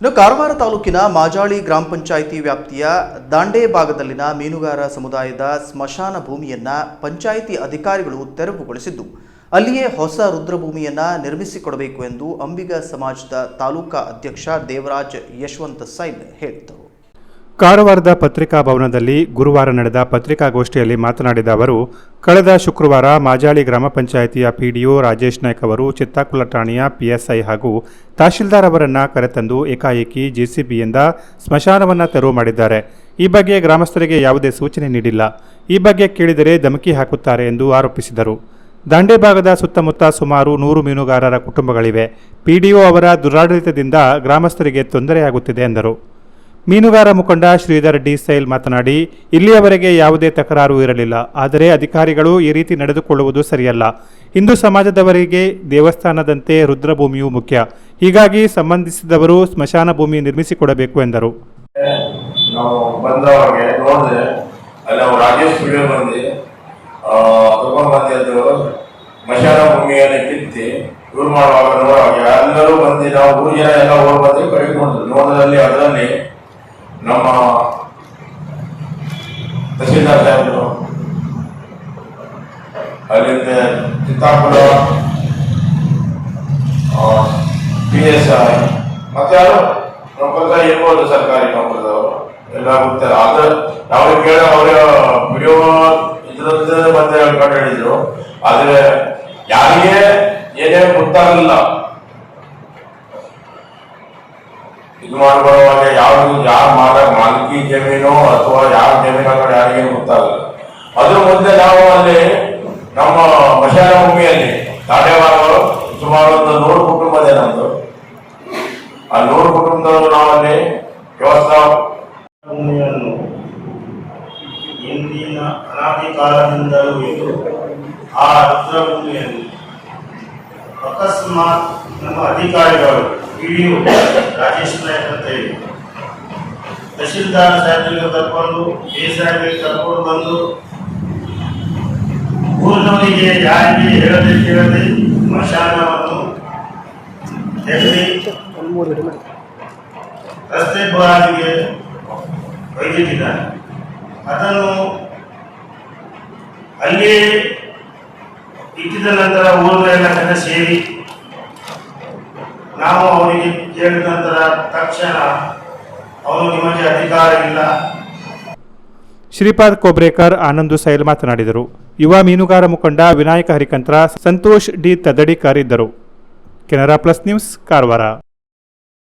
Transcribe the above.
ಇನ್ನು ಕಾರವಾರ ತಾಲೂಕಿನ ಮಾಜಾಳಿ ಗ್ರಾಮ ಪಂಚಾಯಿತಿ ವ್ಯಾಪ್ತಿಯ ದಾಂಡೆ ಭಾಗದಲ್ಲಿನ ಮೀನುಗಾರ ಸಮುದಾಯದ ಸ್ಮಶಾನ ಭೂಮಿಯನ್ನ ಪಂಚಾಯಿತಿ ಅಧಿಕಾರಿಗಳು ತೆರವುಗೊಳಿಸಿದ್ದು, ಅಲ್ಲಿಯೇ ಹೊಸ ರುದ್ರಭೂಮಿಯನ್ನ ನಿರ್ಮಿಸಿಕೊಡಬೇಕು ಎಂದು ಅಂಬಿಗ ಸಮಾಜದ ತಾಲೂಕಾ ಅಧ್ಯಕ್ಷ ದೇವರಾಜ್ ಯಶವಂತ ಸೈನ್ ಹೇಳಿದರು ಕಾರವಾರದ ಪತ್ರಿಕಾ ಭವನದಲ್ಲಿ ಗುರುವಾರ ನಡೆದ ಪತ್ರಿಕಾಗೋಷ್ಠಿಯಲ್ಲಿ ಮಾತನಾಡಿದ ಅವರು, ಕಳೆದ ಶುಕ್ರವಾರ ಮಾಜಾಳಿ ಗ್ರಾಮ ಪಂಚಾಯಿತಿಯ ಪಿಡಿಒ ರಾಜೇಶ್ ನಾಯ್ಕ್ ಅವರು ಚಿತ್ತಾಕುಲ ಠಾಣೆಯ ಪಿಎಸ್ಐ ಹಾಗೂ ತಹಶೀಲ್ದಾರ್ ಅವರನ್ನ ಕರೆತಂದು ಏಕಾಏಕಿ ಜೆಸಿಬಿಯಿಂದ ಸ್ಮಶಾನವನ್ನು ತೆರವು ಮಾಡಿದ್ದಾರೆ. ಈ ಬಗ್ಗೆ ಗ್ರಾಮಸ್ಥರಿಗೆ ಯಾವುದೇ ಸೂಚನೆ ನೀಡಿಲ್ಲ. ಈ ಬಗ್ಗೆ ಕೇಳಿದರೆ ಧಮಕಿ ಹಾಕುತ್ತಾರೆ ಎಂದು ಆರೋಪಿಸಿದರು. ದಾಂಡೆ ಭಾಗದ ಸುತ್ತಮುತ್ತ ಸುಮಾರು ನೂರು ಮೀನುಗಾರರ ಕುಟುಂಬಗಳಿವೆ. ಪಿಡಿಒ ಅವರ ದುರಾಡಳಿತದಿಂದ ಗ್ರಾಮಸ್ಥರಿಗೆ ತೊಂದರೆಯಾಗುತ್ತಿದೆ ಎಂದರು. ಮೀನುಗಾರ ಮುಖಂಡ ಶ್ರೀಧರ್ ಡಿ ಸೈಲ್ ಮಾತನಾಡಿ, ಇಲ್ಲಿಯವರೆಗೆ ಯಾವುದೇ ತಕರಾರು ಇರಲಿಲ್ಲ, ಆದರೆ ಅಧಿಕಾರಿಗಳು ಈ ರೀತಿ ನಡೆದುಕೊಳ್ಳುವುದು ಸರಿಯಲ್ಲ. ಹಿಂದೂ ಸಮಾಜದವರಿಗೆ ದೇವಸ್ಥಾನದಂತೆ ರುದ್ರಭೂಮಿಯು ಮುಖ್ಯ. ಹೀಗಾಗಿ ಸಂಬಂಧಿಸಿದವರು ಸ್ಮಶಾನ ಭೂಮಿ ನಿರ್ಮಿಸಿಕೊಡಬೇಕು ಎಂದರು. ಎಲ್ಲರೂ ಬಂದು ನಾವು ಎಲ್ಲ ಹೋಗಿ ಅದರಲ್ಲಿ ನಮ್ಮ ತಹಸೀಲ್ದಾರ್ ಸಾಹೇಬರು, ಅಲ್ಲಿಂದ ಚಿತ್ತಾಪುರ ಪಿ ಎಸ್ ಐ ಮತ್ತೆ ಯಾರು ನೌಕರ ಇರ್ಬೋದು ಸರ್ಕಾರಿ ನೌಕರದವರು ಎಲ್ಲ ಗೊತ್ತಿಲ್ಲ ಆದ್ರೆ ನಾವು ಕೇಳ ಅವರ ವಿಡಿಯೋ ಇದ್ರದ್ದು ಮತ್ತೆ ಕಂಡು ಹಿಡಿದ್ರು ಆದ್ರೆ ಯಾರಿಗೆ ಏನೇ ಗೊತ್ತಾಗಲಿಲ್ಲ ಇದು ಮಾಡುವಾಗ ಯಾವ್ದು ಯಾರು ಮಾಡ ಮಾಲಿಕಿ ಜಮೀನು ಅಥವಾ ಯಾವ ಜಮೀನು ಅನ್ನೋದು ಯಾರಿಗೇನು ಗೊತ್ತಾಗಲ್ಲ. ಅದ್ರ ಮುಂದೆ ನಾವು ಅಲ್ಲಿ ನಮ್ಮ ಮಶಾನ ಭೂಮಿಯಲ್ಲಿ ತಾಡೇವಾರ ಸುಮಾರು ಒಂದು ನೂರು ಕುಟುಂಬ ನಮ್ದು. ಆ ನೂರು ಕುಟುಂಬದವರು ನಾವಲ್ಲಿ ವ್ಯವಸ್ಥಾ ಭೂಮಿಯನ್ನು ಇಂದಿನ ಅನಾದಿ ಕಾಲದಿಂದಲೂ ಇದು ಆ ರುದ್ರಭೂಮಿಯನ್ನು ಅಕಸ್ಮಾತ್ ನಮ್ಮ ಅಧಿಕಾರಿಗಳು ಹಿಡಿಯು ರಾಜೇಶ್ ತಹಶೀಲ್ದಾರ್ ಸಾಹೇಬ್ರಿಗೆ ಕರ್ಕೊಂಡು ಎ ಕರ್ಕೊಂಡು ಬಂದು ಊರಿನವರಿಗೆ ಯಾರಿಗೆ ಹೇಳದೆ ಕೇಳದೆ ಸ್ಮಶಾನವನ್ನು ತೆಗೆದು ರಸ್ತೆ ಬಾರಿಗೆ ಒಯ್ದಿಟ್ಟಿದ್ದಾನೆ ಅದನ್ನು ಅಲ್ಲಿ ಇಟ್ಟಿದ ನಂತರ ಊರಿನ ಜನ ಸೇರಿ ನಾವು ಅವರಿಗೆ ಕೇಳಿದ ನಂತರ ತಕ್ಷಣ ಶ್ರೀಪಾದ್ ಕೋಬ್ರೇಕರ್, ಆನಂದು ಸೈಲ್ ಮಾತನಾಡಿದರು. ಯುವ ಮೀನುಗಾರ ಮುಖಂಡ ವಿನಾಯಕ ಹರಿಕಂತ್ರ, ಸಂತೋಷ್ ಡಿ ತದಡಿಕರ್ ಇದ್ದರು ಕೆನರಾ ಪ್ಲಸ್ ನ್ಯೂಸ್, ಕಾರವಾರ.